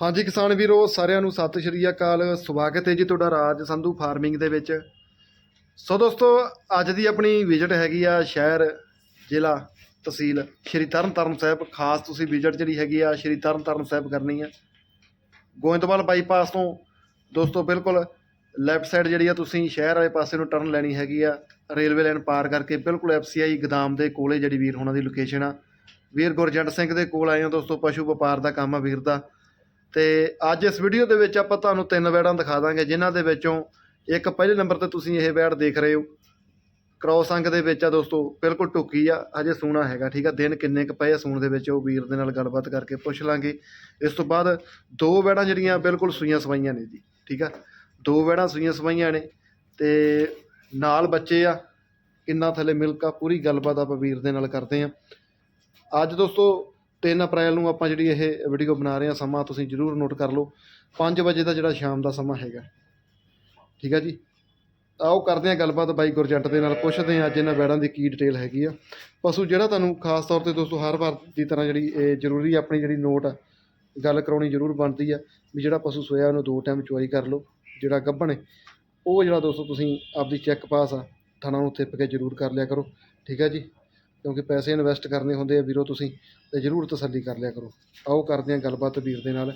ਹਾਂਜੀ ਕਿਸਾਨ ਵੀਰੋ, ਸਾਰਿਆਂ ਨੂੰ ਸਤਿ ਸ਼੍ਰੀ ਅਕਾਲ। ਸਵਾਗਤ ਹੈ ਜੀ ਤੁਹਾਡਾ ਰਾਜ ਸੰਧੂ ਫਾਰਮਿੰਗ ਦੇ ਵਿੱਚ। ਸੋ ਦੋਸਤੋ, ਅੱਜ ਦੀ ਆਪਣੀ ਵਿਜ਼ਿਟ ਹੈਗੀ ਆ ਸ਼ਹਿਰ, ਜ਼ਿਲ੍ਹਾ, ਤਹਿਸੀਲ ਸ਼੍ਰੀ ਤਰਨਤਾਰਨ ਸਾਹਿਬ। ਖਾਸ ਤੁਸੀਂ ਵਿਜ਼ਿਟ ਜਿਹੜੀ ਹੈਗੀ ਆ ਸ਼੍ਰੀ ਤਰਨਤਾਰਨ ਸਾਹਿਬ ਕਰਨੀ ਆ। ਗੋਇੰਦਵਾਲ ਬਾਈਪਾਸ ਤੋਂ ਦੋਸਤੋ, ਬਿਲਕੁਲ ਲੈਫਟ ਸਾਈਡ ਜਿਹੜੀ ਆ ਤੁਸੀਂ ਸ਼ਹਿਰ ਵਾਲੇ ਪਾਸੇ ਨੂੰ ਟਰਨ ਲੈਣੀ ਹੈਗੀ ਆ। ਰੇਲਵੇ ਲਾਈਨ ਪਾਰ ਕਰਕੇ ਬਿਲਕੁਲ ਐਫਸੀਆਈ ਗਦਾਮ ਦੇ ਕੋਲੇ ਜਿਹੜੀ ਵੀਰ ਹੋਣਾ ਦੀ ਲੋਕੇਸ਼ਨ ਆ। ਵੀਰ ਗੁਰਜੰਟ ਸਿੰਘ ਦੇ ਕੋਲ ਆਏ ਹੋ ਦੋਸਤੋ, ਪਸ਼ੂ ਵਪਾਰ ਦਾ ਕੰਮ ਆ ਵੀਰ ਦਾ। ਤੇ ਅੱਜ ਇਸ ਵੀਡੀਓ ਦੇ ਵਿੱਚ ਆਪਾਂ ਤੁਹਾਨੂੰ ਤਿੰਨ ਵੈੜਾਂ ਦਿਖਾ ਦਾਂਗੇ, ਜਿਨ੍ਹਾਂ ਦੇ ਵਿੱਚੋਂ ਇੱਕ ਪਹਿਲੇ ਨੰਬਰ ਤੇ ਤੁਸੀਂ ਇਹ ਵੈੜ ਦੇਖ ਰਹੇ ਹੋ। ਕ੍ਰੋਸ ਅੰਗ ਦੇ ਵਿੱਚ ਆ ਦੋਸਤੋ, ਬਿਲਕੁਲ ਟੁੱਕੀ ਆ, ਹਜੇ ਸੂਣਾ ਹੈਗਾ, ਠੀਕ ਆ? ਦਿਨ ਕਿੰਨੇ ਕ ਪਏ ਆ ਸੂਣ ਦੇ ਵਿੱਚ, ਉਹ ਵੀਰ ਦੇ ਨਾਲ ਗੱਲਬਾਤ ਕਰਕੇ ਪੁੱਛ ਲਾਂਗੇ। ਇਸ ਤੋਂ ਬਾਅਦ ਦੋ ਵੈੜਾਂ ਜਿਹੜੀਆਂ ਬਿਲਕੁਲ ਸੂਈਆਂ ਸਵਾਈਆਂ ਨੇ ਜੀ, ਠੀਕ ਆ? ਦੋ ਵੈੜਾਂ ਸੂਈਆਂ ਸਵਾਈਆਂ ਨੇ ਤੇ ਨਾਲ ਬੱਚੇ ਆ, ਕਿੰਨਾ ਥੱਲੇ ਮਿਲਕ ਆ ਪੂਰੀ ਗੱਲਬਾਤ ਆਪਾਂ ਵੀਰ ਦੇ ਨਾਲ ਕਰਦੇ ਆ। ਅੱਜ ਦੋਸਤੋ 3 ਅਪ੍ਰੈਲ ਨੂੰ ਆਪਾਂ ਜਿਹੜੀ ਇਹ ਵੀਡੀਓ ਬਣਾ ਰਹੇ ਹਾਂ, ਸਮਾਂ ਤੁਸੀਂ ਜਰੂਰ ਨੋਟ ਕਰ ਲਓ। 5 ਵਜੇ ਦਾ ਜਿਹੜਾ ਸ਼ਾਮ ਦਾ ਸਮਾਂ ਹੈਗਾ। ਠੀਕ ਹੈ ਜੀ? ਆਓ ਕਰਦੇ ਹਾਂ ਗੱਲਬਾਤ ਬਾਈ ਗੁਰਜੰਟ ਦੇ ਨਾਲ, ਪੁੱਛਦੇ ਹਾਂ ਅੱਜ ਇਹਨਾਂ ਵੈੜਾਂ ਦੀ ਕੀ ਡਿਟੇਲ ਹੈਗੀ ਆ। ਪਸ਼ੂ ਜਿਹੜਾ ਤੁਹਾਨੂੰ ਖਾਸ ਤੌਰ ਤੇ ਦੋਸਤੋ ਹਰ ਵਾਰ ਦੀ ਤਰ੍ਹਾਂ ਜਿਹੜੀ ਇਹ ਜ਼ਰੂਰੀ ਆਪਣੀ ਜਿਹੜੀ ਨੋਟ ਆ, ਗੱਲ ਕਰਾਉਣੀ ਜ਼ਰੂਰ ਬਣਦੀ ਆ ਵੀ ਜਿਹੜਾ ਪਸ਼ੂ ਸੋਇਆ ਉਹਨੂੰ ਦੋ ਟਾਈਮ ਚੁਆਈ ਕਰ ਲਓ, ਜਿਹੜਾ ਗੱਭਣ ਹੈ, ਉਹ ਜਿਹੜਾ ਦੋਸਤੋ ਤੁਸੀਂ ਆਪਦੀ ਚੈੱਕ ਪਾਸ ਆ, ਥਾਣਾ ਨੂੰ ਥਿੱਪ ਕੇ ਜ਼ਰੂਰ ਕਰ ਲਿਆ ਕਰੋ। ਠੀਕ ਹੈ ਜੀ? ਕਿਉਂਕਿ ਪੈਸੇ ਇਨਵੈਸਟ ਕਰਨੇ ਹੁੰਦੇ ਆ ਵੀਰੋ ਤੁਸੀਂ ਤੇ ਜ਼ਰੂਰ ਤਸੱਲੀ ਕਰ ਲਿਆ ਕਰੋ। ਆਓ ਕਰਦੇ ਹਾਂ ਗੱਲਬਾਤ ਵੀਰ ਦੇ ਨਾਲ।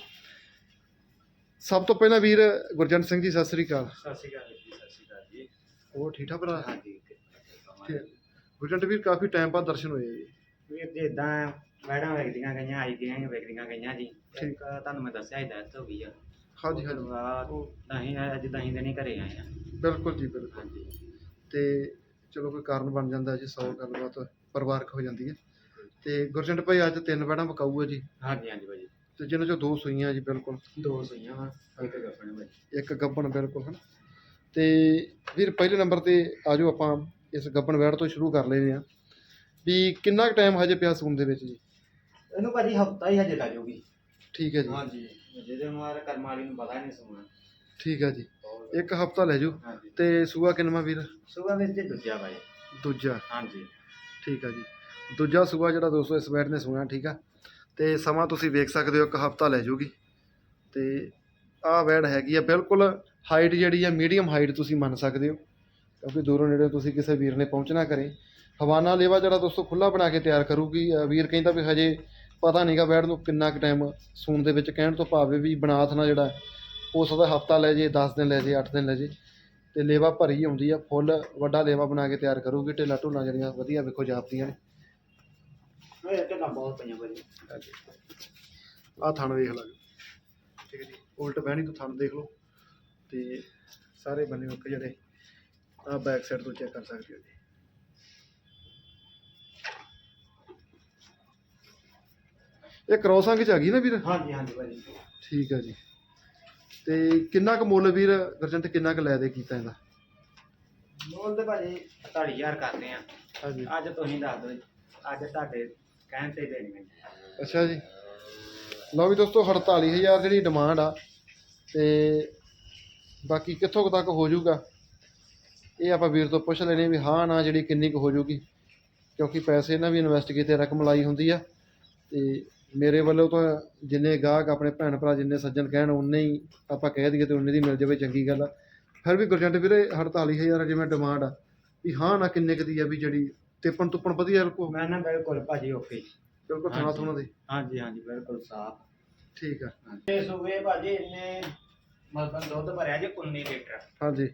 ਸਭ ਤੋਂ ਪਹਿਲਾਂ ਵੀਰ ਗੁਰਜੰਟ ਸਿੰਘ ਜੀ ਸਤਿ ਸ੍ਰੀ ਅਕਾਲ। ਸਤਿ ਸ਼੍ਰੀ ਅਕਾਲ ਜੀ ਸਤਿ ਸ਼੍ਰੀ ਅਕਾਲ ਜੀ। ਹੋਰ ਠੀਕ ਠਾਕ ਭਰਾ? ਹਾਂਜੀ। ਗੁਰਜੰਟ ਵੀਰ ਕਾਫੀ ਟਾਈਮ ਬਾਅਦ ਦਰਸ਼ਨ ਹੋਏ ਜੀ। ਵੀਰ ਜੀ ਇਦਾਂ ਮੈਡਮ ਵੇਖਦੀਆਂ ਗਈਆਂ ਆਈ ਗਈਆਂ ਵੇਖਦੀਆਂ ਗਈਆਂ ਜੀ। ਠੀਕ। ਤੁਹਾਨੂੰ ਮੈਂ ਦੱਸਿਆ ਹੀ ਡੈਥ ਹੋ ਗਈ ਆ। ਹਾਂਜੀ ਹਾਂਜੀ। ਦਹੀਂ ਅੱਜ ਦਹੀਂ ਦੇ ਨਹੀਂ ਘਰੇ ਆਏ ਆ। ਬਿਲਕੁਲ ਜੀ ਬਿਲਕੁਲ। ਤੇ ਚਲੋ ਕੋਈ ਕਾਰਨ ਬਣ ਜਾਂਦਾ ਜੀ ਸੌ ਗੱਲਬਾਤ। ਪਰਿਵਾਰਕ ਹੋ ਜਾਂਦੀ ਹੈ। ਤੇ ਗੁਰਜੰਟ ਭਾਈ ਅੱਜ ਤਿੰਨ ਬੈੜਾਂ ਪਕਾਊ ਆ ਜੀ? ਹਾਂਜੀ ਹਾਂਜੀ ਭਾਜੀ ਤੇ ਜਿਨ੍ਹਾਂ ਚੋਂ ਦੋ ਸੂਈਆਂ ਜੀ ਬਿਲਕੁਲ। ਦੋ ਸੂਈਆਂ ਵਾ ਇੱਕ ਗੱਪਣ ਭਾਜੀ ਇੱਕ ਗੱਬਣ ਬਿਲਕੁਲ ਹਨ। ਤੇ ਵੀਰ ਪਹਿਲੇ ਨੰਬਰ ਤੇ ਆਜੋ ਆਪਾਂ ਇਸ ਗੱਬਣ ਵੈੜ ਤੋਂ ਸ਼ੁਰੂ ਕਰ ਲੈਨੇ ਆ ਵੀ ਕਿੰਨਾ ਕੁ ਟਾਈਮ ਹਜੇ ਪਿਆ ਸੂਣ ਦੇ ਵਿੱਚ ਜੀ? ਇਹਨੂੰ ਭਾਜੀ ਹਫਤਾ ਹੀ ਹਜੇ ਲੱਗ ਜਾਊਗੀ ਠੀਕ ਹੈ ਜੀ। ਹਾਂਜੀ ਜਿਹਦੇ ਮਾਰ ਕਰਮ ਵਾਲੀ ਨੂੰ ਪਤਾ ਨਹੀਂ ਸੁਣਾ। ਠੀਕ ਹੈ ਜੀ। ਇੱਕ ਹਫਤਾ ਲੈ ਜੂ। ਹਾਂਜੀ। ਤੇ ਸੂਆ ਕਿੰਨਵਾਂ ਵੀਰ? ਸੁਬਾ ਵਿੱਚ ਦੂਜਾ ਭਾਈ। ਦੂਜਾ। ਹਾਂਜੀ। ਠੀਕ ਆ ਜੀ। ਦੂਜਾ ਸੂਆ ਜਿਹੜਾ ਦੋਸਤੋ, ਇਸ ਬੈਡ ਨੇ ਸੁਣਾ ਠੀਕ ਆ। ਤੇ ਸਮਾਂ ਤੁਸੀਂ ਵੇਖ ਸਕਦੇ ਹੋ, ਇੱਕ ਹਫਤਾ ਲੈ ਜਾਊਗੀ ਤੇ ਆਹ ਬੈਡ ਹੈਗੀ ਆ, ਬਿਲਕੁਲ ਹਾਈਟ ਜਿਹੜੀ ਆ ਮੀਡੀਅਮ ਹਾਈਟ ਤੁਸੀਂ ਮੰਨ ਸਕਦੇ ਹੋ। ਕਿਉਂਕਿ ਦੂਰੋਂ ਨੇੜੇ ਤੁਸੀਂ ਕਿਸੇ ਵੀਰ ਨੇ ਪਹੁੰਚਣਾ ਕਰੇ ਹਵਾਨਾ ਲੇਵਾ ਜਿਹੜਾ ਦੋਸਤੋ ਖੁੱਲਾ ਬਣਾ ਕੇ ਤਿਆਰ ਕਰੂਗੀ। ਵੀਰ ਕਹਿੰਦਾ ਵੀ ਹਜੇ ਪਤਾ ਨਹੀਂਗਾ ਬੈਡ ਨੂੰ ਕਿੰਨਾ ਕੁ ਟਾਈਮ ਸੂਣ ਦੇ ਵਿੱਚ। ਕਹਿਣ ਤੋਂ ਭਾਵੇਂ ਵੀ ਬਣਾਥ ਨਾ ਜਿਹੜਾ, ਹੋ ਸਕਦਾ ਹਫਤਾ ਲੈ ਜੇ 10 ਦਿਨ ਲੈ ਜੇ 8 ਦਿਨ ਲੈ ਜੇ। ਤੇ ਲੇਵਾ ਭਰੀ ਆਉਂਦੀ ਆ ਫੁੱਲ ਵੱਡਾ ਲੇਵਾ ਬਣਾ ਕੇ ਤਿਆਰ ਕਰੂਗੀ ਢਿੱਲਾ ਢੁੱਲਾ ਜਿਹੜੀਆਂ ਵਧੀਆ ਵੇਖੋ ਜਾਪਦੀਆਂ ਨੇ। ਇਹ ਤੇ ਬਹੁਤ ਪਈਆਂ ਭਾਜੀ। ਆਹ ਥਣ ਵੇਖ ਲਾ ਜੀ। ਠੀਕ ਹੈ ਜੀ। ਉਲਟ ਬਹਿਣੀ ਤੋਂ ਥਣ ਦੇਖ ਲਓ। ਤੇ ਸਾਰੇ ਬੰਨੇ ਉੱਕ ਜਿਹੜੇ ਆਹ ਬੈਕ ਸਾਈਡ ਤੋਂ ਚੈੱਕ ਕਰ ਸਕਦੇ ਹੋ ਜੀ। ਇਹ ਕ੍ਰੋਸਾਂ ਵਿੱਚ ਆ ਗਈ ਨਾ ਵੀਰ? ਹਾਂਜੀ ਹਾਂਜੀ ਭਾਜੀ। ਠੀਕ ਹੈ ਜੀ। ਤੇ ਕਿੰਨਾ ਕੁ ਮੁੱਲ ਵੀਰ ਗਰਜੰਟ ਕਿੰਨਾ ਕੁ ਲੈ ਦੇ ਕੀਤਾ ਇਹਦਾ? ਮੁੱਲ ਤੇ ਭਾਜੀ 40000 ਕਰਦੇ ਆ। ਹਾਂਜੀ। ਅੱਜ ਤੁਸੀਂ ਦੱਸ ਦਿਓ। ਅੱਜ ਤੁਹਾਡੇ ਕਹਿਣ ਤੇ ਦੇਣੀ ਹੈ ਅੱਛਾ ਜੀ। ਲਓ ਵੀ ਦੋਸਤੋ 48000 ਜਿਹੜੀ ਡਿਮਾਂਡ ਆ ਤੇ ਬਾਕੀ ਕਿੱਥੋਂ ਕੁ ਤੱਕ ਹੋ ਜਾਊਗਾ? ਇਹ ਆਪਾਂ ਵੀਰ ਤੋਂ ਪੁੱਛ ਲੈਣੇ ਵੀ ਹਾਂ ਨਾ ਜਿਹੜੀ ਕਿੰਨੀ ਕੁ ਹੋ ਜਾਊਗੀ ਕਿਉਂਕਿ ਪੈਸੇ ਇਹਨਾਂ ਵੀ ਇਨਵੈਸਟ ਕੀਤੇ ਰਕਮ ਲਾਈ ਹੁੰਦੀ ਆ ਤੇ ਮੇਰੇ ਵੱਲੋਂ ਤਾਂ ਜਿੰਨੇ ਗਾਹਕ ਆਪਣੇ ਭੈਣ ਭਰਾ ਜਿੰਨੇ ਸੱਜਣ ਕਹਿਣ ਉਨੇ ਹੀ ਆਪਾਂ ਕਹਿ ਦਈਏ ਤੇ ਉਨੇ ਦੀ ਮਿਲ ਜਾਵੇ ਚੰਗੀ ਗੱਲ ਆ। ਫਿਰ ਵੀ ਗੁਰਜੰਟ ਵੀਰੇ 48000 ਜਿਵੇਂ ਡਿਮਾਂਡ ਆ। ਵੀ ਹਾਂ ਨਾ ਕਿੰਨੇ ਕੁ ਦੀ ਆ ਵੀ ਜਿਹੜੀ ਤਿੱਪਣ ਤੁੱਪਣ ਵਧੀਆ ਕੋ ਮੈਂ ਨਾ ਬਿਲਕੁਲ ਭਾਜੀ ਓਕੇ ਬਿਲਕੁਲ ਥਣਾ ਥੁਣਾ ਦੀ। ਹਾਂਜੀ ਹਾਂਜੀ ਬਿਲਕੁਲ ਸਾਫ਼। ਠੀਕ ਆ। ਤੇ ਸੂਵੇ ਭਾਜੀ ਇੰਨੇ ਮਤਲਬ ਦੁੱਧ ਭਰਿਆ ਜੇ 19 ਲੀਟਰ। ਹਾਂਜੀ।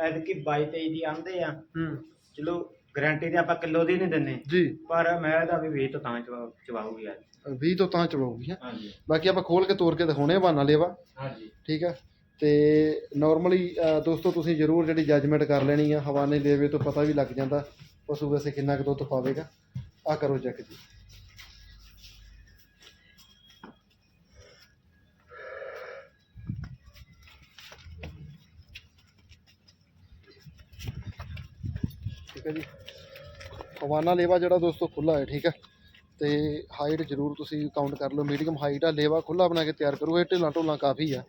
ਐਤਕੀ 22 23 ਦੀ ਆਂਦੇ ਆ। ਹੂੰ। ਚਲੋ ਗਾਰੰਟੀ ਤੇ ਆਪਾਂ ਕਿਲੋ ਦੀ ਨਹੀਂ ਦਿੰਨੇ। ਜੀ। ਪਰ ਮੈਂ ਦਾ ਵੀ 20 ਤੋਂ ਤਾਂ ਚਵਾ- ਚਵਾਊਗੀ ਅੱਜ 20 ਤੋਂ ਤਾਂ ਚਲਾਉਗੀ ਹੈ। ਹਾਂਜੀ। ਬਾਕੀ ਆਪਾਂ ਖੋਲ ਕੇ ਤੋੜ ਕੇ ਦਿਖਾਉਣੇ ਬਹਾਨਾ ਲੇਵਾ। ਹਾਂਜੀ। ਠੀਕ ਆ? ਤੇ ਨਾਰਮਲੀ ਦੋਸਤੋ ਤੁਸੀਂ ਜ਼ਰੂਰ ਜਿਹੜੀ ਜੱਜਮੈਂਟ ਕਰ ਲੈਣੀ ਆ ਹਵਾਨੇ ਲੇਵੇ ਤੋਂ ਪਤਾ ਵੀ ਲੱਗ ਜਾਂਦਾ ਪਸ਼ੂ ਵੈਸੇ ਕਿੰਨਾ ਕੁ ਦੁੱਧ ਪਾਵੇਗਾ। ਆ ਕਰੋ ਚੈੱਕ ਜੀ। ਠੀਕ ਹੈ ਜੀ। ਹਵਾਨਾ ਲੇਵਾ ਜਿਹੜਾ ਦੋਸਤੋ ਖੁੱਲਾ ਹੈ ਠੀਕ ਹੈ ਤੇ ਹਾਈਟ ਜ਼ਰੂਰ ਤੁਸੀਂ ਕਾਊਂਟ ਕਰ ਲਓ। ਮੀਡੀਅਮ ਹਾਈਟ ਆ, ਲੇਵਾ ਖੁੱਲਾ ਬਣਾ ਕੇ ਤਿਆਰ ਕਰੋ। ਇਹ ਢਿੱਲਾਂ ਢੋਲਾਂ ਕਾਫੀ ਆ।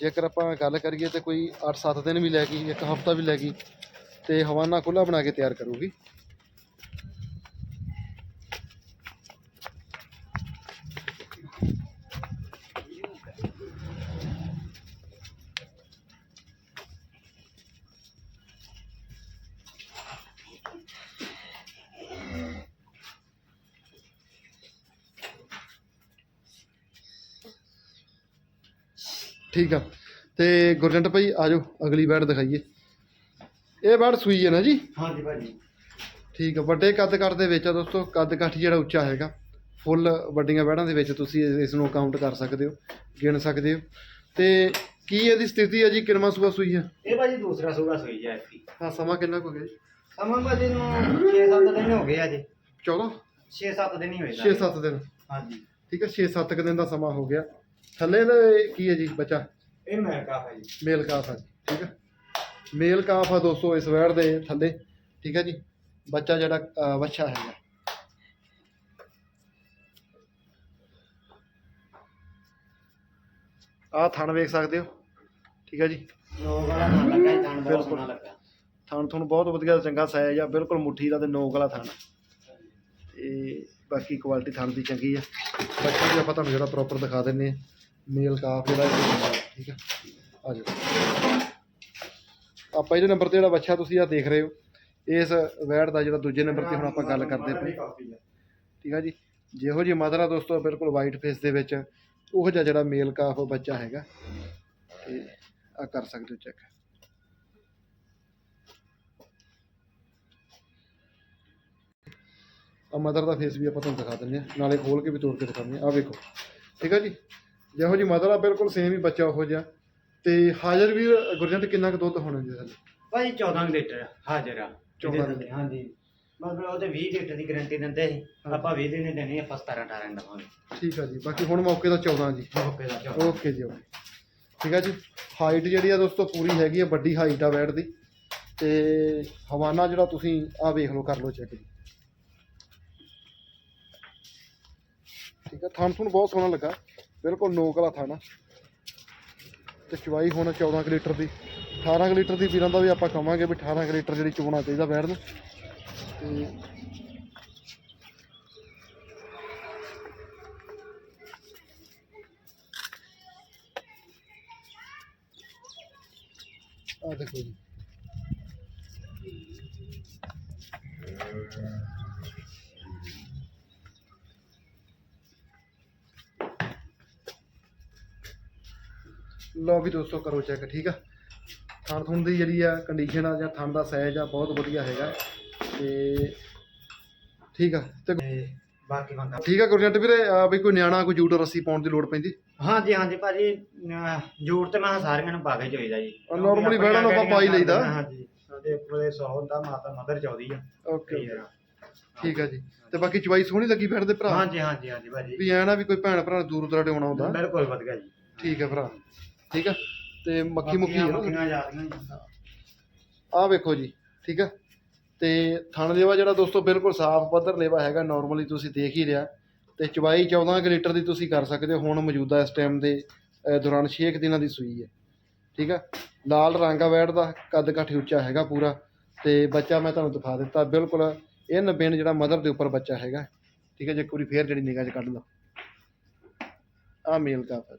ਜੇਕਰ ਆਪਾਂ ਗੱਲ ਕਰੀਏ ਤੇ ਕੋਈ 8-7 ਦਿਨ ਵੀ ਲੈ ਗਈ, ਇੱਕ ਹਫਤਾ ਵੀ ਲੈ ਗਈ, ਤੇ ਹਵਾਨਾ ਖੁੱਲਾ ਬਣਾ ਕੇ ਤਿਆਰ ਕਰੂਗੀ। ਠੀਕ ਆ। ਤੇ ਗੁਰਜੰਟ ਭਾਈ ਆਜੋ ਅਗਲੀ ਬੈਡ ਦਿਖਾਈਏ। ਇਹ ਬੈਡ ਸੂਈ ਹੈ ਨਾ ਜੀ? ਹਾਂਜੀ ਭਾਜੀ। ਠੀਕ ਆ ਵੱਡੇ ਕੱਦ ਕੱਟ ਦੇ ਵਿੱਚ ਆ ਦੋਸਤੋ ਕੱਦ ਕੱਠ ਜਿਹੜਾ ਉੱਚਾ ਹੈਗਾ। ਫੁੱਲ ਵੱਡੀਆਂ ਬੈੜਾਂ ਦੇ ਵਿੱਚ ਤੁਸੀਂ ਇਸ- ਨੂੰ ਕਾਊਂਟ ਕਰ ਸਕਦੇ ਹੋ ਗਿਣ ਸਕਦੇ ਹੋ। ਤੇ ਕੀ ਇਹਦੀ ਸਥਿਤੀ ਹੈ ਜੀ? ਕਿੰਨਵਾਂ ਸੂਆ ਸੂਈ ਹੈ ਇਹ ਭਾਜੀ ਦੂਸਰਾ ਸੂਗਾ ਸੋਈ ਜਾ ਇਸਦੀ ਹਾਂ ਸਮਾਂ ਕਿੰਨਾ ਕੁ ਹੋ ਗਿਆ ਜੀ? ਸਮਾਂ ਭਾਜੀ ਨੂੰ 6-7 ਦਿਨ ਹੋ ਗਏ ਅਜੇ। 14 6-7 ਦਿਨ ਹੀ ਹੋਏ 6-7 ਦਿਨ। ਹਾਂਜੀ। ਠੀਕ ਹੈ 6-7 ਕੁ ਦਿਨ ਦਾ ਸਮਾਂ ਹੋ ਗਿਆ। ਥੱਲੇ ਦਾ ਇਹ ਕੀ ਹੈ ਜੀ ਬੱਚਾ? ਇਹ ਮੈਂ ਕਹਾ ਭਾਜੀ ਮੇਲ ਕਾਫ ਹੈ ਠੀਕ ਹੈ। ਮੇਲ ਕਾਫ ਆ ਦੋਸਤੋ ਇਸ ਵੈੜ ਦੇ ਥੱਲੇ ਠੀਕ ਹੈ ਜੀ। ਬੱਚਾ ਜਿਹੜਾ ਵੱਛਾ ਹੈਗਾ। ਆਹ ਥਣ ਵੇਖ ਸਕਦੇ ਹੋ? ਠੀਕ ਹੈ ਜੀ। ਲੋਕ ਵਾਲਾ ਨਾ ਲੱਗਾ ਇਹ ਥਣ ਬਹੁਤ ਬਿਲਕੁਲ। ਸੋਹਣਾ ਲੱਗਾ। ਥਣ ਤੁਹਾਨੂੰ ਬਹੁਤ ਵਧੀਆ ਚੰਗਾ ਸਾਈਜ਼ ਆ ਬਿਲਕੁਲ ਮੁੱਠੀ ਦਾ ਤੇ ਨੋਕ ਵਾਲਾ ਥਣ। ਤੇ ਬਾਕੀ ਕੁਆਲਿਟੀ ਥਣ ਦੀ ਚੰਗੀ ਆ। ਬੱਚਾ ਵੀ ਆਪਾਂ ਤੁਹਾਨੂੰ ਜਿਹੜਾ ਪ੍ਰੋਪਰ ਦਿਖਾ ਦਿੰਨੇ ਆ ਮੇਲ ਕਾਫ ਜਿਹੜਾ ਠੀਕ ਆ? ਆ ਜਾਓ। ਆਪਾਂ ਇਹਦੇ ਨੰਬਰ ਤੇ ਜਿਹੜਾ ਬੱਚਾ ਤੁਸੀਂ ਆ ਦੇਖ ਰਹੇ ਹੋ, ਇਸ ਵੈੜ ਦਾ ਜਿਹੜਾ ਦੂਜੇ ਨੰਬਰ ਤੇ ਹੁਣ ਆਪਾਂ ਗੱਲ ਕਰਦੇ ਪਏ। ਠੀਕ ਆ ਜੀ? ਜਿਹੋ ਜੀ ਮਦਰ ਦੋਸਤੋ, ਬਿਲਕੁਲ ਵਾਈਟ ਫੇਸ ਦੇ ਵਿੱਚ, ਉਹ ਜਿਹਾ ਜਿਹੜਾ ਮੇਲ ਕਾਫ ਬੱਚਾ ਹੈਗਾ, ਤੇ ਆ ਕਰ ਸਕਦੇ ਹੋ ਚੈੱਕ ਆ ਮਦਰ ਦਾ ਫੇਸ ਵੀ ਆਪਾਂ ਤੁਹਾਨੂੰ ਦਿਖਾ ਦਿੰਦੇ ਆ ਨਾਲੇ ਖੋਲ ਕੇ ਵੀ ਤੋੜ ਕੇ ਦਿਖਾਉਂਦੇ ਆ ਆ ਵੇਖੋ। ਠੀਕ ਆ ਜੀ? ਜਿਹੋ ਜੀ ਮਦਰ ਆ ਬਿਲਕੁਲ ਸੇਮ ਹੀ ਬੱਚਾ ਉਹੋ ਜਿਹਾ। ਤੇ ਹਾਜ਼ਰ ਵੀ ਗੁਰਜੰਟ ਕਿੰਨਾ ਕੁ ਦੁੱਧ ਹੋਣਾ ਜੀ ਥੱਲੇ ਭਾਜੀ 14 ਲੀਟਰ ਹਾਜ਼ਰ ਆ। 14 ਇਹਦੇ ਥੱਲੇ, ਹਾਂਜੀ। ਮਤਲਬ ਉਹਦੇ 20 ਲੀਟਰ ਦੀ ਗਾਰੰਟੀ ਦਿੰਦੇ ਸੀ। ਆਪਾਂ 20 ਦਿਨ ਦੇਣੀ ਆਪਾਂ 17 18 ਦਵਾਂਗੇ। ਠੀਕ ਆ ਜੀ। ਬਾਕੀ ਹੁਣ ਮੌਕੇ ਦਾ 14 ਜੀ। ਓਕੇ ਦਾ 14 ਓਕੇ ਜੀ ਓਕੇ। ਠੀਕ ਆ ਜੀ। ਹਾਈਟ ਜਿਹੜੀ ਆ ਦੋਸਤੋ ਪੂਰੀ ਹੈਗੀ ਆ ਵੱਡੀ ਹਾਈਟ ਆ ਬੈਡ ਦੀ। ਤੇ ਹਵਾਨਾ ਜਿਹੜਾ ਤੁਸੀਂ ਆ ਵੇਖ ਲਓ ਕਰ ਲਓ ਚੈੱਕ ਜੀ। ਠੀਕ ਆ ਥਣ ਥੁਣ ਬਹੁਤ ਸੋਹਣਾ ਲੱਗਾ। ਬਿਲਕੁਲ ਨੋਕ ਵਾਲਾ ਥਣ ਆ। ਤੇ ਚਵਾਈ ਹੁਣ 14 ਕੁ ਲੀਟਰ ਦੀ। 18 ਕੁ ਲੀਟਰ ਦੀ ਵੀਰਾਂ ਦਾ ਵੀ ਆਪਾਂ ਕਵਾਂਗੇ ਵੀ 18 ਲੀਟਰ ਜਿਹੜੀ ਚੋਣਾ ਚਾਹੀਦਾ ਬੈਡ ਨੂੰ। ਤੇ ਆ ਦੇਖੋ ਜੀ। ਲਓ ਵੀ ਦੋਸਤੋ ਕਰੋ ਚੈੱਕ ਠੀਕ ਆ? ਥਣ ਥੁਣ ਦੀ ਜਿਹੜੀ ਆ ਕੰਡੀਸ਼ਨ ਆ ਜਾਂ ਥਣ ਦਾ ਸਾਈਜ਼ ਆ ਬਹੁਤ ਵਧੀਆ ਹੈਗਾ। ਤੇ ਠੀਕ ਆ ਤੇ ਬਾਕੀ ਬੰਦਾ ਠੀਕ ਆ ਗੁਰਜੰਟ ਵੀਰੇ ਆ ਵੀ ਕੋਈ ਨਿਆਣਾ ਕੋਈ ਜੂਟ ਰੱਸੀ ਪਾਉਣ ਦੀ ਲੋੜ ਪੈਂਦੀ? ਹਾਂਜੀ ਹਾਂਜੀ ਭਾਜੀ ਜੂੜ ਤੇ ਮੈਂ ਸਾਰਿਆਂ ਨੂੰ ਪਾ ਕੇ ਚੋਈਦਾ ਜੀ। normally ਬਹਿਣਾ ਨੂੰ ਆਪਾਂ ਪਾ ਹੀ ਲਈਦਾ। ਹਾਂਜੀ ਸਾਡੇ ਕੋਲੇ 100 ਹੁੰਦਾ ਮਾਤਾ ਮਦਰ ਚਾਉਦੀ ਆ। ਓਕੇ ਠੀਕ ਆ ਜੀ। ਤੇ ਬਾਕੀ ਚਵਾਈ ਸੋਹਣੀ ਲੱਗੀ ਬੈਠ ਦੇ ਭਰਾ? ਹਾਂਜੀ ਹਾਂਜੀ ਹਾਂਜੀ ਭਾਜੀ। ਵੀ ਐ ਨਾ ਵੀ ਕੋਈ ਭੈਣ ਭਰਾ ਦੂਰ ਦਰਾਡੇ ਆਉਣਾ ਹੁੰਦਾ। ਬਿਲਕੁਲ ਵਧੀਆ ਜੀ। ਠੀਕ ਹੈ ਭਰਾ। ਠੀਕ ਆ? ਤੇ ਮੱਖੀ ਮੁੱਖੀ ਹੈ ਨਾ ਜੀ ਆਹ ਵੇਖੋ ਜੀ ਠੀਕ ਆ? ਤੇ ਥਣ ਲੇਵਾ ਜਿਹੜਾ ਦੋਸਤੋ ਬਿਲਕੁਲ ਸਾਫ਼ ਪੱਧਰ ਲੇਵਾ ਹੈਗਾ ਨਾਰਮਲੀ ਤੁਸੀਂ ਦੇਖ ਹੀ ਲਿਆ ਤੇ ਚਵਾਈ 14 ਕੁ ਲੀਟਰ ਦੀ ਤੁਸੀਂ ਕਰ ਸਕਦੇ ਹੋ ਹੁਣ ਮੌਜੂਦਾ ਇਸ ਟਾਈਮ ਦੇ ਦੌਰਾਨ 6 ਦਿਨਾਂ ਦੀ ਸੂਈ ਹੈ। ਠੀਕ ਆ? ਲਾਲ ਰੰਗ ਆ ਵੈੜ ਦਾ ਕੱਦ ਕਾਠੀ ਉੱਚਾ ਹੈਗਾ ਪੂਰਾ। ਤੇ ਬੱਚਾ ਮੈਂ ਤੁਹਾਨੂੰ ਦਿਖਾ ਦਿੱਤਾ ਬਿਲਕੁਲ ਇਹ ਨਬੇਨ ਜਿਹੜਾ ਮਦਰ ਦੇ ਉੱਪਰ ਬੱਚਾ ਹੈਗਾ। ਠੀਕ ਹੈ ਜੇ ਇੱਕ ਵਾਰੀ ਫੇਰ ਜਿਹੜੀ ਨਿਗਾਹ 'ਚ ਕੱਢ ਲਓ। ਆ ਮੇਲ ਕਾਫ ਹੈ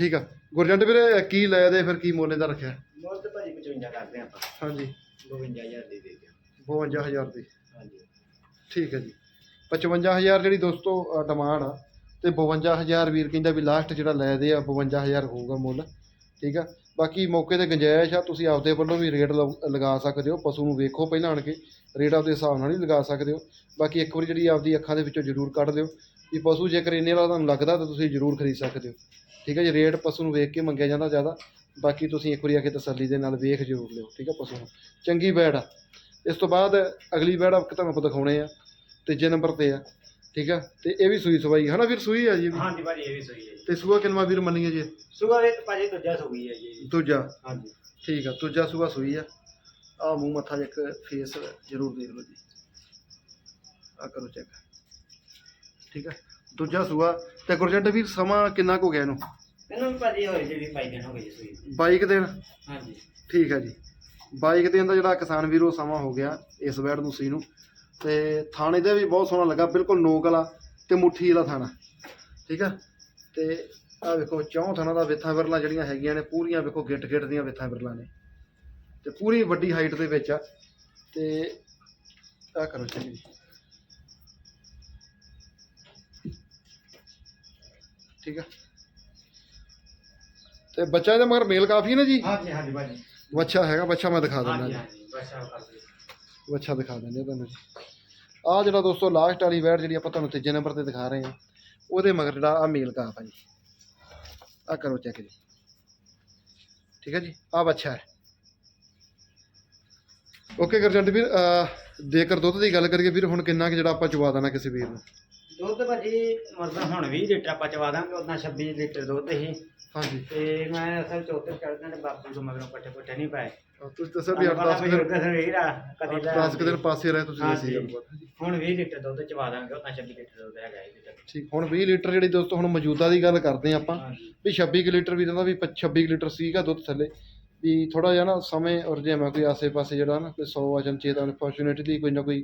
ਠੀਕ ਆ। ਗੁਰਜੰਟ ਵੀਰੇ ਕੀ ਲੈ ਦੇ ਫਿਰ ਕੀ ਮੋਲੇ ਦਾ ਰੱਖਿਆ? ਮੁੱਲ ਤੇ ਭਾਜੀ 55 ਕਰਦੇ ਆਪਾਂ। ਹਾਂਜੀ। 52000 ਦੇ ਦੇ ਦਿਓ। 52000 ਦੀ। ਹਾਂਜੀ। ਠੀਕ ਹੈ ਜੀ। 55000 ਜਿਹੜੀ ਦੋਸਤੋ ਡਿਮਾਂਡ ਆ ਤੇ 52000 ਵੀਰ ਕਹਿੰਦਾ ਵੀ ਲਾਸਟ ਜਿਹੜਾ ਲੈ ਦੇ ਆ 52000 ਹੋਊਗਾ ਮੁੱਲ। ਠੀਕ ਆ। ਬਾਕੀ ਮੌਕੇ ਤੇ ਗੁੰਜਾਇਸ਼ ਆ ਤੁਸੀਂ ਆਪਦੇ ਵੱਲੋਂ ਵੀ ਰੇਟ ਲਗਾ ਸਕਦੇ ਹੋ। ਪਸ਼ੂ ਨੂੰ ਵੇਖੋ ਪਹਿਲਾਂ ਆਣ ਕੇ ਰੇਟ ਆਪਦੇ ਹਿਸਾਬ ਨਾਲ ਹੀ ਲਗਾ ਸਕਦੇ ਹੋ। ਬਾਕੀ ਇੱਕ ਵਾਰੀ ਜਿਹੜੀ ਆਪਦੀ ਅੱਖਾਂ ਦੇ ਵਿੱਚੋਂ ਜ਼ਰੂਰ ਕੱਢ ਦਿਓ। ਵੀ ਪਸ਼ੂ ਜੇਕਰ ਇੰਨੇ ਵਾਲਾ ਤੁਹਾਨੂੰ ਲੱਗਦਾ ਤਾਂ ਤੁਸੀਂ ਜ਼ਰੂਰ ਖਰੀਦ ਸਕਦੇ ਹੋ। ਠੀਕ ਹੈ ਜੀ ਰੇਟ ਪਸ਼ੂ ਨੂੰ ਵੇਖ ਕੇ ਮੰਗਿਆ ਜਾਂਦਾ ਜ਼ਿਆਦਾ। ਬਾਕੀ ਤੁਸੀਂ ਇੱਕ ਵਾਰੀ ਆ ਕੇ ਤਸੱਲੀ ਦੇ ਨਾਲ ਵੇਖ ਜ਼ਰੂਰ ਲਿਓ ਠੀਕ ਹੈ ਪਸ਼ੂ ਨੂੰ। ਚੰਗੀ ਬੈੜ ਆ। ਇਸ ਤੋਂ ਬਾਅਦ ਅਗਲੀ ਬੈੜ ਆਪਾਂ ਤੁਹਾਨੂੰ ਦਿਖਾਉਣੇ ਆ ਤੀਜੇ ਨੰਬਰ ਤੇ ਆ ਠੀਕ ਆ ਤੇ ਇਹ ਵੀ ਸੂਈ ਸਵਾਈ ਹਨਾ ਵੀਰ ਸੂਈ ਆ ਜੀ? ਹਾਂਜੀ ਭਾਜੀ ਇਹ ਵੀ ਸਹੀ ਹੈ ਜੀ। ਤੇ ਸੂਆ ਕਿੰਨਵਾ ਵੀਰ ਮੰਨੀਏ ਜੀ? ਸੁਗਾ ਇਹ ਭਾਜੀ ਦੂਜਾ ਸੁਗੀ ਹੈ ਜੀ। ਦੂਜਾ? ਹਾਂਜੀ। ਠੀਕ ਆ ਦੂਜਾ ਸੂਆ ਸੂਈ ਆ। ਆ ਮੂੰਹ ਮੱਥਾ ਇੱਕ ਫੇਸ ਜ਼ਰੂਰ ਦੇਖ ਲਓ ਜੀ। ਆ ਕਰੋ ਚੈੱਕ ਠੀਕ ਆ। ਦੂਜਾ ਸੂਆ। ਤੇ ਗੁਰਜੰਟ ਵੀਰ ਸਮਾਂ ਕਿੰਨਾ ਕੁ ਹੋ ਗਿਆ ਇਹਨੂੰ? ਇਹਨੂੰ ਵੀ ਭਾਜੀ ਹੋਏ ਜਿਹੜੀ ਪਾਈ ਦੇਣ ਹੋ ਗਈ ਸੂਈ 22 ਦਿਨ? ਹਾਂਜੀ। ਠੀਕ ਆ ਜੀ। 22 ਦਿਨ ਦਾ ਜਿਹੜਾ ਕਿਸਾਨ ਵੀਰ ਉਹ ਸਮਾਂ ਹੋ ਗਿਆ ਇਸ ਵੈੜ ਨੂੰ ਸੀ ਨੂੰ। ਤੇ ਥਾਣੇ ਦੇ ਵੀ ਬਹੁਤ ਸੋਹਣਾ ਲੱਗਾ ਬਿਲਕੁਲ ਨੋਕ ਵਾਲਾ ਤੇ ਮੁੱਠੀ ਵਾਲਾ ਥਾਣਾ। ਠੀਕ ਆ? ਤੇ ਆ ਵੇਖੋ ਚੌਂ ਥਾਣਾ ਦਾ ਵਿਥਾਂ ਵਿਰਲਾਂ ਜਿਹੜੀਆਂ ਹੈਗੀਆਂ ਨੇ ਪੂਰੀਆਂ ਵੇਖੋ ਗਿੱਟ ਗਿੱਟ ਦੀਆਂ ਵਿਥਾਂ ਵਿਰਲਾਂ ਨੇ। ਤੇ ਪੂਰੀ ਵੱਡੀ ਹਾਈਟ ਦੇ ਵਿੱਚ ਆ। ਤੇ ਆ ਕਰੋ ਜੀ। ਠੀਕ ਆ। ਤੇ ਬੱਚਾ ਇਹਦਾ ਮਗਰ ਮੇਲ ਕਾਫੀ ਹੈ ਨਾ ਜੀ? ਹਾਂਜੀ ਹਾਂਜੀ ਭਾਜੀ। ਬੱਚਾ ਹੈਗਾ ਬੱਚਾ ਮੈਂ ਦਿਖਾ ਦਿੰਦਾ ਹਾਂਜੀ ਜੀ। ਹਾਂਜੀ ਬੱਚਾ ਦਿਖਾ ਦਿੰਦੇ ਤੁਹਾਨੂੰ ਆ ਜਿਹੜਾ ਦੋਸਤੋ ਲਾਸਟ ਵਾਲੀ ਵੈਟ ਜਿਹੜੀ ਆਪਾਂ ਤੁਹਾਨੂੰ ਤੀਜੇ ਨੰਬਰ ਤੇ ਦਿਖਾ ਰਹੇ ਹਾਂ ਉਹਦੇ ਮਗਰ ਜਿਹੜਾ ਆ ਮੇਲ ਕਾਫ ਆ ਜੀ। ਆ ਕਰੋ ਚੈੱਕ ਜੀ। ਠੀਕ ਹੈ ਜੀ ਆ ਬੱਚਾ ਹੈ। ਓਕੇ ਗਰਜੰਟ ਵੀਰ ਜੇਕਰ ਦੁੱਧ ਦੀ ਗੱਲ ਕਰੀਏ ਵੀਰ ਹੁਣ ਕਿੰਨਾ ਕਿ ਜਿਹੜਾ ਆਪਾਂ ਚਵਾ ਦੇਣਾ ਕਿਸੇ ਵੀਰ ਨੂੰ। ਦੁੱਧ ਭਾਜੀ ਮਤਲਬ ਹੁਣ 20 ਲੀਟਰ ਆਪਾਂ ਚਵਾ ਦਾਂਗੇ ਉਦਾਂ 26 ਲੀਟਰ ਦੁੱਧ ਹੀ। ਹਾਂਜੀ। ਤੇ ਮੈਂ ਅਸਲ ਚੌਥੇ ਚੜ੍ਹਦੇ ਨੇ ਬਾਪੂ ਤੋਂ ਮਗਰੋਂ ਪੱਠੇ ਪੁੱਠੇ ਨਹੀਂ ਪਾਏ। ਤੁਸੀਂ ਦੱਸਿਆ ਵੀ 8-10 ਦਿਨ ਬਜ਼ੁਰਗ ਸਰੀਰ ਆ ਕਦੀ ਲੈ 10 ਦਿਨ ਪਾਸੇ ਰਹੇ ਤੁਸੀਂ ਹਾਂਜੀ। ਅਸੀਂ ਹੁਣ 20 ਲੀਟਰ ਦੁੱਧ ਚਵਾ ਦਾਂਗੇ ਉਦਾਂ 26 ਲੀਟਰ ਦੁੱਧ ਹੈਗਾ ਇਹਦੇ ਚ ਠੀਕ ਹੁਣ 20 ਲੀਟਰ ਜਿਹੜੀ ਦੋਸਤੋ ਹੁਣ ਮੌਜੂਦਾ ਦੀ ਗੱਲ ਕਰਦੇ ਹਾਂ ਆਪਾਂ ਵੀ 26 ਕੁ ਲੀਟਰ ਵੀ ਦਿੰਦਾ ਵੀ ਪ- 26 ਕੁ ਲੀਟਰ ਸੀਗਾ ਦੁੱਧ ਥੱਲੇ ਵੀ ਥੋੜਾ ਜਿਹਾ ਨਾ ਸਮੇਂ ਔਰ ਜਿਵੇਂ ਕੋਈ ਆਸੇ-ਪਾਸੇ ਜਿਹੜਾ ਨਾ ਕੋਈ 100 ਵਜਨ ਚੇਤ ਅਨਫੋਰਚੂਨੇਟਲੀ ਕੋਈ ਨਾ ਕੋਈ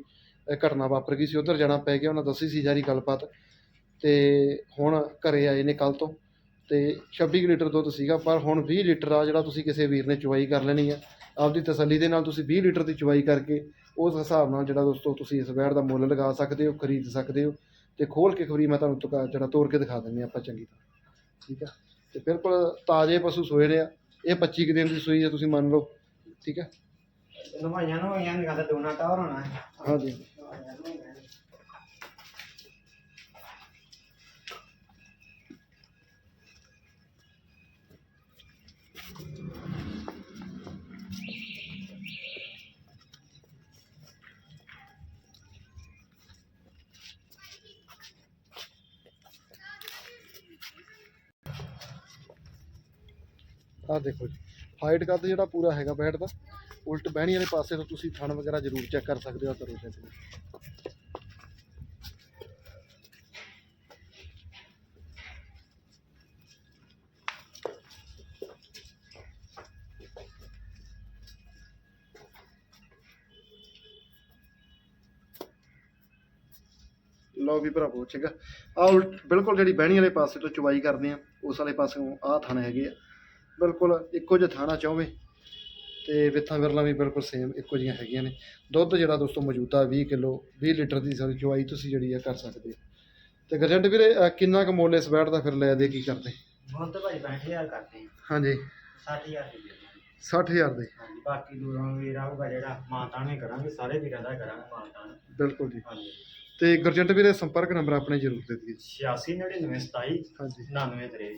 ਘਟਨਾ ਵਾਪਰ ਗਈ ਸੀ ਉਧਰ ਜਾਣਾ ਪੈ ਗਿਆ ਉਹਨਾਂ ਦੱਸੀ ਸੀ ਜਾਰੀ ਗੱਲਬਾਤ। ਤੇ ਹੁਣ ਘਰੇ ਆਏ ਨੇ ਕੱਲ ਤੋਂ ਤੇ 26 ਕੁ ਲੀਟਰ ਦੁੱਧ ਸੀਗਾ ਪਰ ਹੁਣ 20 ਲੀਟਰ ਆ ਜਿਹੜਾ ਤੁਸੀਂ ਕਿਸੇ ਵੀਰ ਨੇ ਚੁਵਾਈ ਕਰ ਲੈਣੀ ਆ। ਆਪਦੀ ਤਸੱਲੀ ਦੇ ਨਾਲ ਤੁਸੀਂ 20 ਲੀਟਰ ਦੀ ਚੁਵਾਈ ਕਰਕੇ ਉਸ ਹਿਸਾਬ ਨਾਲ ਜਿਹੜਾ ਦੋਸਤੋ ਤੁਸੀਂ ਇਸ ਵੈੜ ਦਾ ਮੁੱਲ ਲਗਾ ਸਕਦੇ ਹੋ ਖਰੀਦ ਸਕਦੇ ਹੋ ਤੇ ਖੋਲ ਕੇ ਖਬਰੀ ਮੈਂ ਤੁਹਾਨੂੰ ਤੁਕਾ- ਜਿਹੜਾ ਤੋੜ ਕੇ ਦਿਖਾ ਦਿੰਦੇ ਆਪਾਂ ਚੰਗੀ ਤਰ੍ਹਾਂ। ਠੀਕ ਆ? ਤੇ ਬਿਲਕੁਲ ਤਾਜ਼ੇ ਪਸ਼ੂ ਸੋਏ ਨੇ ਆ। ਇਹ 25 ਕੁ ਦਿਨ ਦੀ ਸੂਈ ਹੈ ਤੁਸੀਂ ਮੰਨ ਲਓ। ਠੀਕ ਹੈ ਨਵਾਈਆਂ ਨਵਾਈਆਂ ਨਿਕਾ ਤਾਂ ਦੋਨਾ ਟਾਵਰ ਹੋਣਾ। ਹੈ ਹਾਂਜੀ। ਆਹ ਦੇਖੋ ਜੀ ਹਾਈਟ ਕੱਦ ਜਿਹੜਾ ਪੂਰਾ ਹੈਗਾ ਬੈਠ ਦਾ, ਉਲਟ ਬਹਿਣੀ ਵਾਲੇ ਪਾਸੇ ਤੋਂ ਤੁਸੀਂ ਥਣ ਵਗੈਰਾ ਜ਼ਰੂਰ ਚੈੱਕ ਕਰ ਸਕਦੇ ਹੋ ਕਰੋ ਚੈੱਕ ਲਓ ਵੀ ਭਰਾਵੋ ਠੀਕ ਆ? ਆ ਬਿਲਕੁਲ ਜਿਹੜੀ ਬਹਿਣੀ ਵਾਲੇ ਪਾਸੇ ਤੋਂ ਚੁਵਾਈ ਕਰਦੇ ਆ ਉਸ ਵਾਲੇ ਪਾਸਿਓਂ ਆਹ ਥਣ ਹੈਗੇ ਆ। ਬਿਲਕੁਲ ਇੱਕੋ ਜਿਹਾ ਥਾਣਾ ਚਾਹੋਗੇ ਤੇ ਵਿੱਥਾਂ ਵਿਰਲਾਂ ਵੀ ਬਿਲਕੁਲ ਸੇਮ ਇੱਕੋ ਜਿਹੀਆਂ ਹੈਗੀਆਂ ਨੇ। ਦੁੱਧ ਜਿਹੜਾ ਦੋਸਤੋ ਮੌਜੂਦਾ 20 ਕਿਲੋ 20 ਲੀਟਰ ਦੀ ਸਾਡੀ ਚੁਵਾਈ ਤੁਸੀਂ ਜਿਹੜੀ ਆ ਕਰ ਸਕਦੇ ਹੋ। ਤੇ ਗਰਜੰਟ ਵੀਰੇ ਕਿੰਨਾ ਕੁ ਮੁੱਲ ਇਸ ਬੈਟ ਦਾ ਫਿਰ ਲੈ ਦੇ ਕੀ ਕਰਦੇ? ਮੁੱਲ ਤਾਂ ਭਾਈ 65000 ਕਰਦੇ ਆ। ਹਾਂਜੀ। 60000 ਦੀ ਦੇ ਦਾਂਗੇ। 60000 ਦੇ। ਹਾਂਜੀ ਬਾਕੀ ਦੂਰੋਂ ਵੀ ਰਹੂਗਾ ਜਿਹੜਾ ਮਾਨਤਾਨ ਹੀ ਕਰਾਂਗੇ ਸਾਰੇ ਵੀਰਾਂ ਦਾ ਕਰਾਂਗੇ ਮਾਨਤਾਨ। ਬਿਲਕੁਲ ਜੀ। ਹਾਂਜੀ। ਤੇ ਗਰਜੰਟ ਵੀਰੇ ਸੰਪਰਕ ਨੰਬਰ ਆਪਣੇ ਜ਼ਰੂਰ ਦੇ ਦਿਓ। 86 99 27 ਹਾਂਜੀ। 99 63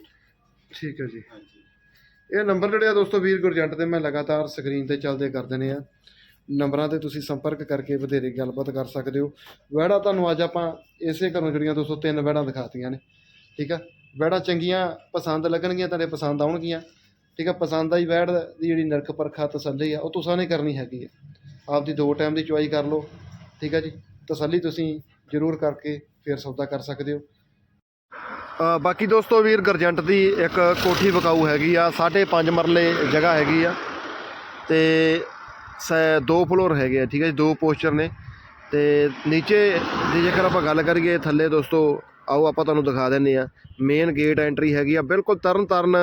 ਠੀਕ ਹੈ ਜੀ। ਹਾਂਜੀ। ਇਹ ਨੰਬਰ ਜਿਹੜੇ ਆ ਦੋਸਤੋ ਵੀਰ ਗੁਰਜੰਟ ਦੇ ਮੈਂ ਲਗਾਤਾਰ ਸਕਰੀਨ ਤੇ ਚੱਲਦੇ ਕਰ ਦਿੰਦੇ ਆ ਨੰਬਰਾਂ ਤੇ ਤੁਸੀਂ ਸੰਪਰਕ ਕਰਕੇ ਵਧੇਰੇ ਗੱਲਬਾਤ ਕਰ ਸਕਦੇ ਹੋ। ਵੈੜਾ ਤੁਹਾਨੂੰ ਅੱਜ ਆਪਾਂ ਇਸੇ ਘਰੋਂ ਜਿਹੜੀਆਂ ਦੋਸਤੋ ਤਿੰਨ ਵੈੜਾਂ ਦਿਖਾਤੀਆਂ ਨੇ। ਠੀਕ ਆ? ਵੈੜਾਂ ਚੰਗੀਆਂ ਪਸੰਦ ਲੱਗਣਗੀਆਂ ਤੁਹਾਡੇ ਪਸੰਦ ਆਉਣਗੀਆਂ। ਠੀਕ ਆ? ਪਸੰਦ ਆਈ ਵੈੜ ਦੀ ਜਿਹੜੀ ਨਰਕ ਪਰਖਾ ਤਸੱਲੀ ਆ ਉਹ ਤੁਸੀਂ ਨੇ ਕਰਨੀ ਹੈਗੀ ਆ। ਆਪਦੀ ਦੋ ਟਾਈਮ ਦੀ ਚੁਆਈ ਕਰ ਲਓ। ਠੀਕ ਆ ਜੀ? ਤਸੱਲੀ ਤੁਸੀਂ ਜ਼ਰੂਰ ਕਰਕੇ ਫਿਰ ਸੌਦਾ ਕਰ ਸਕਦੇ ਹੋ। ਬਾਕੀ ਦੋਸਤੋ ਵੀਰ, ਗਰਜੰਟ ਦੀ ਇੱਕ ਕੋਠੀ ਵਿਕਾਊ ਹੈਗੀ ਆ 5.5 ਮਰਲੇ ਜਗ੍ਹਾ ਹੈਗੀ ਆ ਤੇ ਸ- ਦੋ ਫਲੋਰ ਹੈਗੇ ਆ, ਠੀਕ ਹੈ ਜੀ, ਦੋ ਪੋਸਚਰ ਨੇ ਤੇ ਨੀਚੇ ਦੀ ਜੇਕਰ ਆਪਾਂ ਗੱਲ ਕਰੀਏ, ਥੱਲੇ ਦੋਸਤੋ, ਆਓ ਆਪਾਂ ਤੁਹਾਨੂੰ ਦਿਖਾ ਦਿੰਨੇ ਆ, ਮੇਨ ਗੇਟ ਐਂਟਰੀ ਹੈਗੀ ਆ, ਬਿਲਕੁਲ ਤਰਨ ਤਾਰਨ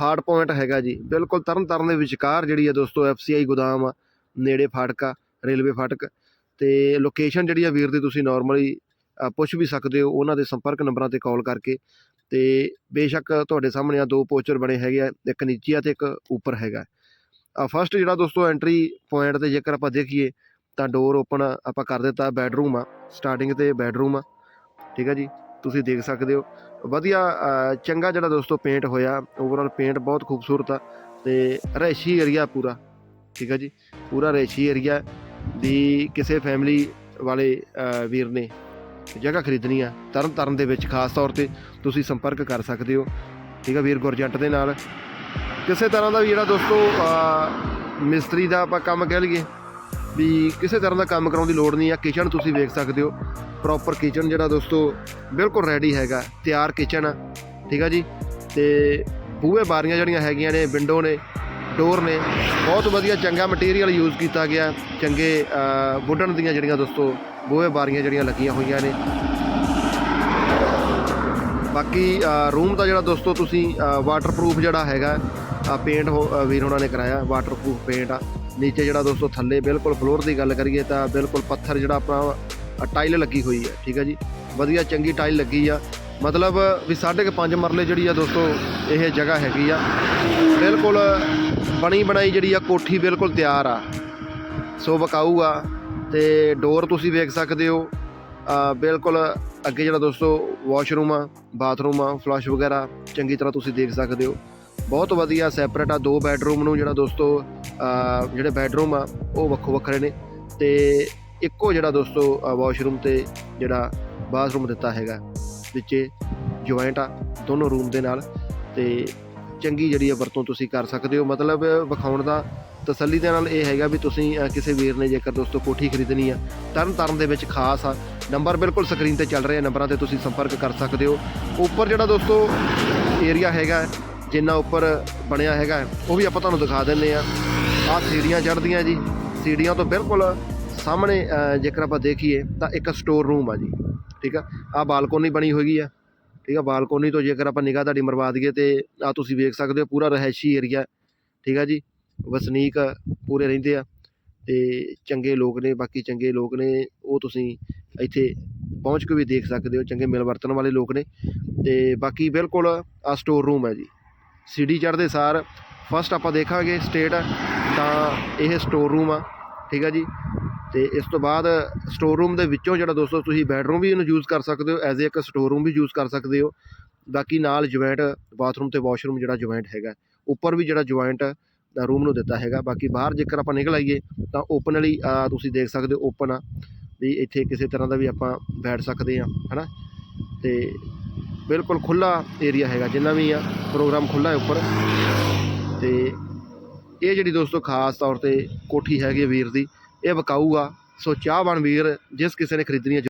ਹਾਰਡ ਪੁਆਇੰਟ ਹੈਗਾ ਜੀ, ਬਿਲਕੁਲ ਤਰਨ ਤਾਰਨ ਦੇ ਵਿਚਕਾਰ ਜਿਹੜੀ ਆ ਦੋਸਤੋ ਐਫਸੀਆਈ ਗੋਦਾਮ ਆ, ਨੇੜੇ ਫਾਟਕਾ ਰੇਲਵੇ ਫਾਟਕ। ਅਤੇ ਲੋਕੇਸ਼ਨ ਜਿਹੜੀ ਆ ਵੀਰ ਦੀ ਤੁਸੀਂ ਨਾਰਮਲੀ ਪੁੱਛ ਵੀ ਸਕਦੇ ਹੋ, ਉਹਨਾਂ ਦੇ ਸੰਪਰਕ ਨੰਬਰਾਂ ਤੇ ਕਾਲ ਕਰਕੇ। ਤੇ ਬੇਸ਼ੱਕ ਤੁਹਾਡੇ ਸਾਹਮਣੇ ਆ ਦੋ ਪੋਸਟਰ ਬਣੇ ਹੈਗੇ ਆ, ਇੱਕ ਨੀਚੇ ਆ ਤੇ ਇੱਕ ਉੱਪਰ ਹੈਗਾ। ਆ ਫਸਟ ਜਿਹੜਾ ਦੋਸਤੋ ਐਂਟਰੀ ਪੁਆਇੰਟ ਤੇ ਜੇਕਰ ਆਪਾਂ ਦੇਖੀਏ, ਤਾਂ ਡੋਰ ਓਪਨ ਆਪਾਂ ਕਰ ਦਿੱਤਾ ਬੈਡਰੂਮ ਆ ਸਟਾਰਟਿੰਗ ਤੇ ਬੈਡਰੂਮ ਆ। ਠੀਕ ਆ ਜੀ? ਤੁਸੀਂ ਦੇਖ ਸਕਦੇ ਹੋ। ਵਧੀਆ ਚੰਗਾ ਜਿਹੜਾ ਦੋਸਤੋ ਪੇਂਟ ਹੋਇਆ ਓਵਰਆਲ ਪੇਂਟ ਬਹੁਤ ਖੂਬਸੂਰਤ ਆ ਤੇ ਰੈਸ਼ੀ ਏਰੀਆ ਪੂਰਾ। ਠੀਕ ਆ ਜੀ? ਪੂਰਾ ਰੈਸ਼ੀ ਏਰੀਆ ਦੀ ਕਿਸੇ ਫੈਮਿਲੀ ਵਾਲੇ ਵੀਰ ਨੇ ਜਗ੍ਹਾ ਖਰੀਦਣੀ ਆ ਤਰਨ ਤਾਰਨ ਦੇ ਵਿੱਚ ਖਾਸ ਤੌਰ ਤੇ ਤੁਸੀਂ ਸੰਪਰਕ ਕਰ ਸਕਦੇ ਹੋ। ਠੀਕ ਆ ਵੀਰ ਗੁਰਜੰਟ ਦੇ ਨਾਲ। ਕਿਸੇ ਤਰ੍ਹਾਂ ਦਾ ਵੀ ਜਿਹੜਾ ਦੋਸਤੋ ਮਿਸਤਰੀ ਦਾ ਆਪਾਂ ਕੰਮ ਕਹਿ ਲਈਏ, ਵੀ ਕਿਸੇ ਤਰ੍ਹਾਂ ਦਾ ਕੰਮ ਕਰਾਉਣ ਦੀ ਲੋੜ ਨਹੀਂ ਆ ਕਿਚਨ ਤੁਸੀਂ ਵੇਖ ਸਕਦੇ ਹੋ। ਪ੍ਰੋਪਰ ਕਿਚਨ ਜਿਹੜਾ ਦੋਸਤੋ, ਬਿਲਕੁਲ ਰੈਡੀ ਹੈਗਾ, ਤਿਆਰ ਕਿਚਨ ਆ। ਠੀਕ ਆ ਜੀ? ਤੇ ਬੂਹੇ ਬਾਰੀਆਂ ਜਿਹੜੀਆਂ ਹੈਗੀਆਂ ਨੇ ਵਿੰਡੋ ਨੇ ਡੋਰ ਨੇ। ਬਹੁਤ ਵਧੀਆ ਚੰਗਾ ਮਟੀਰੀਅਲ ਯੂਜ਼ ਕੀਤਾ ਗਿਆ। ਚੰਗੇ ਵੁੱਡਨ ਦੀਆਂ ਜਿਹੜੀਆਂ ਦੋਸਤੋ, ਬੋਹੇ ਬਾਰੀਆਂ ਜਿਹੜੀਆਂ ਲੱਗੀਆਂ ਹੋਈਆਂ ਨੇ। ਬਾਕੀ ਰੂਮ ਦਾ ਜਿਹੜਾ ਦੋਸਤੋ ਤੁਸੀਂ ਵਾਟਰਪ੍ਰੂਫ ਜਿਹੜਾ ਹੈਗਾ ਪੇਂਟ ਵੀਰ ਉਹਨਾਂ ਨੇ ਕਰਾਇਆ ਵਾਟਰਪ੍ਰੂਫ ਪੇਂਟ ਆ। ਨੀਚੇ ਜਿਹੜਾ ਦੋਸਤੋ ਥੱਲੇ ਬਿਲਕੁਲ ਫਲੋਰ ਦੀ ਗੱਲ ਕਰੀਏ ਤਾਂ ਬਿਲਕੁਲ ਪੱਥਰ ਜਿਹੜਾ ਆਪਣਾ ਟਾਈਲ ਲੱਗੀ ਹੋਈ ਹੈ। ਠੀਕ ਹੈ ਜੀ? ਵਧੀਆ ਚੰਗੀ ਟਾਈਲ ਲੱਗੀ ਆ। ਮਤਲਬ ਵੀ ਸਾਢੇ ਕੁ ਪੰਜ ਮਰਲੇ ਜਿਹੜੀ ਆ ਦੋਸਤੋ, ਇਹ ਜਗ੍ਹਾ ਹੈਗੀ ਆ। ਬਿਲਕੁਲ ਬਣੀ ਬਣਾਈ ਜਿਹੜੀ ਆ ਕੋਠੀ ਬਿਲਕੁਲ ਤਿਆਰ ਆ। ਸੋ ਵਿਕਾਊ ਆ ਤੇ ਡੋਰ ਤੁਸੀਂ ਵੇਖ ਸਕਦੇ ਹੋ। ਬਿਲਕੁਲ ਅੱਗੇ ਜਿਹੜਾ ਦੋਸਤੋ ਵਾਸ਼ਰੂਮ ਆ, ਬਾਥਰੂਮ ਆ, ਫਲਸ਼ ਵਗੈਰਾ ਚੰਗੀ ਤਰ੍ਹਾਂ ਤੁਸੀਂ ਦੇਖ ਸਕਦੇ ਹੋ। ਬਹੁਤ ਵਧੀਆ ਸੈਪਰੇਟ ਆ ਦੋ ਬੈੱਡਰੂਮ ਨੂੰ ਜਿਹੜਾ ਦੋਸਤੋ ਜਿਹੜੇ ਬੈੱਡਰੂਮ ਆ, ਉਹ ਵੱਖੋ ਵੱਖਰੇ ਨੇ ਤੇ ਇੱਕੋ ਜਿਹੜਾ ਦੋਸਤੋ ਵਾਸ਼ਰੂਮ ਤੇ ਜਿਹੜਾ ਬਾਥਰੂਮ ਦਿੱਤਾ ਹੈਗਾ, ਵਿੱਚੇ ਜੁਆਇੰਟ ਆ, ਦੋਨੋਂ ਰੂਮ ਦੇ ਨਾਲ ਤੇ ਚੰਗੀ ਜਿਹੜੀ ਆ ਵਰਤੋਂ ਤੁਸੀਂ ਕਰ ਸਕਦੇ ਹੋ। ਮਤਲਬ ਵਿਖਾਉਣ ਦਾ ਤਸੱਲੀ ਦੇ ਨਾਲ ਇਹ ਹੈਗਾ ਵੀ ਤੁਸੀਂ ਕਿਸੇ ਵੀਰ ਨੇ ਜੇਕਰ ਦੋਸਤੋ ਕੋਠੀ ਖਰੀਦਣੀ ਆ ਤਰਨ ਤਾਰਨ ਦੇ ਵਿੱਚ ਖਾਸ ਆ, ਨੰਬਰ ਬਿਲਕੁਲ ਸਕਰੀਨ ਤੇ ਚੱਲ ਰਹੇ ਆ, ਨੰਬਰਾਂ ਤੇ ਤੁਸੀਂ ਸੰਪਰਕ ਕਰ ਸਕਦੇ ਹੋ। ਉੱਪਰ ਜਿਹੜਾ ਦੋਸਤੋ ਏਰੀਆ ਹੈਗਾ, ਜਿੰਨਾ ਉੱਪਰ ਬਣਿਆ ਹੈਗਾ, ਉਹ ਵੀ ਆਪਾਂ ਤੁਹਾਨੂੰ ਦਿਖਾ ਦਿੰਨੇ ਆ। ਆਹ ਸੀੜੀਆਂ ਚੜ੍ਹਦੀਆਂ ਜੀ। ਸੀੜੀਆਂ ਤੋਂ ਬਿਲਕੁਲ ਸਾਹਮਣੇ ਜੇਕਰ ਆਪਾਂ ਦੇਖੀਏ ਤਾਂ ਇੱਕ ਸਟੋਰ ਰੂਮ ਆ ਜੀ। ਠੀਕ ਆ? ਆਹ ਬਾਲਕੋਨੀ ਬਣੀ ਹੋਈ ਆ। ਠੀਕ ਆ, ਬਾਲਕੋਨੀ ਤੋਂ ਜੇਕਰ ਆਪਾਂ ਨਿਗਾਹ ਤੁਹਾਡੀ ਮਰਵਾ ਦਈਏ ਤੇ ਆ ਤੁਸੀਂ ਵੇਖ ਸਕਦੇ ਹੋ ਪੂਰਾ ਰਹਿਸ਼ੀ ਏਰੀਆ, ਠੀਕ ਆ ਜੀ, ਵਸਨੀਕ ਪੂਰੇ ਰਹਿੰਦੇ ਆ ਤੇ ਚੰਗੇ ਲੋਕ ਨੇ, ਬਾਕੀ ਚੰਗੇ ਲੋਕ ਨੇ, ਉਹ ਤੁਸੀਂ ਇੱਥੇ ਪਹੁੰਚ ਕੇ ਵੀ ਦੇਖ ਸਕਦੇ ਹੋ, ਚੰਗੇ ਮਿਲ ਵਰਤਣ ਵਾਲੇ ਲੋਕ ਨੇ ਤੇ ਬਾਕੀ ਬਿਲਕੁਲ ਆ ਸਟੋਰ ਰੂਮ ਹੈ ਜੀ। ਸੀਡੀ ਚੜ੍ਹਦੇ ਸਾਰ ਫਸਟ ਆਪਾਂ ਦੇਖਾਂਗੇ ਸਟੇਟ ਤਾਂ ਇਹ ਸਟੋਰ ਰੂਮ ਆ। ਠੀਕ ਆ ਜੀ? ਤੇ ਇਸ ਤੋਂ ਬਾਅਦ ਸਟੋਰ ਰੂਮ ਦੇ ਵਿੱਚੋਂ ਜਿਹੜਾ ਦੋਸਤੋ ਤੁਸੀਂ ਬੈਡਰੂਮ ਵੀ ਇਹਨੂੰ ਯੂਜ਼ ਕਰ ਸਕਦੇ ਹੋ ਐਜ਼ ਇੱਕ ਸਟੋਰ ਰੂਮ ਵੀ ਯੂਜ਼ ਕਰ ਸਕਦੇ ਹੋ। ਬਾਕੀ ਨਾਲ ਜੁਆਇੰਟ ਬਾਥਰੂਮ ਤੇ ਵਾਸ਼ਰੂਮ ਜਿਹੜਾ ਜੁਆਇੰਟ ਹੈਗਾ, ਉੱਪਰ ਵੀ ਜਿਹੜਾ ਜੁਆਇੰਟ ਰੂਮ ਨੂੰ ਦਿੱਤਾ ਹੈਗਾ। ਬਾਕੀ ਬਾਹਰ ਜੇਕਰ ਆਪਾਂ ਨਿਕਲ ਆਈਏ, ਤਾਂ ਓਪਨਲੀ ਤੁਸੀਂ ਦੇਖ ਸਕਦੇ ਹੋ ਓਪਨ ਆ। ਵੀ ਇੱਥੇ ਕਿਸੇ ਤਰ੍ਹਾਂ ਦਾ ਵੀ ਆਪਾਂ ਬੈਠ ਸਕਦੇ ਆ ਹਨਾ? ਤੇ ਬਿਲਕੁਲ ਖੁੱਲਾ ਏਰੀਆ ਹੈਗਾ ਜਿੰਨਾ ਵੀ ਆ ਪ੍ਰੋਗਰਾਮ ਖੁੱਲਾ ਹੈ ਉੱਪਰ। ਤੇ ਇਹ ਜਿਹੜੀ ਦੋਸਤੋ ਖਾਸ ਤੌਰ ਤੇ ਕੋਠੀ ਹੈਗੀ ਹੈ ਵੀਰ ਦੀ, ਇਹ ਵਿਕਾਊਗਾ। ਆ ਸੋ ਚਾਹਵਾਨ ਵੀਰ, ਜਿਸ ਕਿਸੇ ਨੇ ਖਰੀਦਣੀ ਹੈ